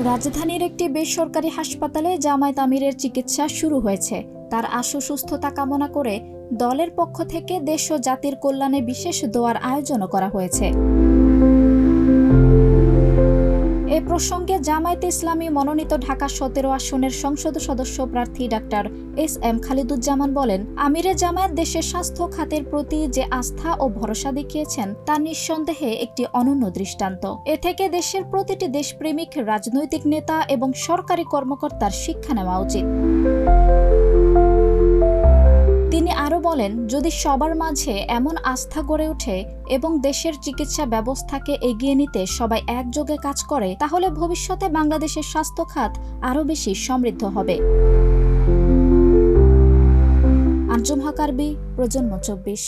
রাজধানীর একটি বেসরকারি হাসপাতালে জামায়াত আমিরের চিকিৎসা শুরু হয়েছে। তার আশু সুস্থতা কামনা করে দলের পক্ষ থেকে দেশ ও জাতির কল্যাণে বিশেষ দোয়ার আয়োজন করা হয়েছে। প্রসঙ্গে জামায়াতে ইসলামী মনোনীত ঢাকা সতেরো আসনের সংসদ সদস্য প্রার্থী ডাক্তার এস এম খালিদুজ্জামান বলেন, আমিরে জামায়াত দেশের স্বাস্থ্য খাতের প্রতি যে আস্থা ও ভরসা দেখিয়েছেন, তা নিঃসন্দেহে একটি অনন্য দৃষ্টান্ত। এ থেকে দেশের প্রতিটি দেশপ্রেমিক, রাজনৈতিক নেতা এবং সরকারি কর্মকর্তার শিক্ষা নেওয়া উচিত। বলেন, যদি সবার মাঝে এমন আস্থা গড়ে ওঠে এবং দেশের চিকিৎসা ব্যবস্থাকে এগিয়ে নিতে সবাই একযোগে কাজ করে, তাহলে ভবিষ্যতে বাংলাদেশের স্বাস্থ্য খাত আরও বেশি সমৃদ্ধ হবে। আঞ্জুম হাকারবি প্রজন্ম চব্বিশ।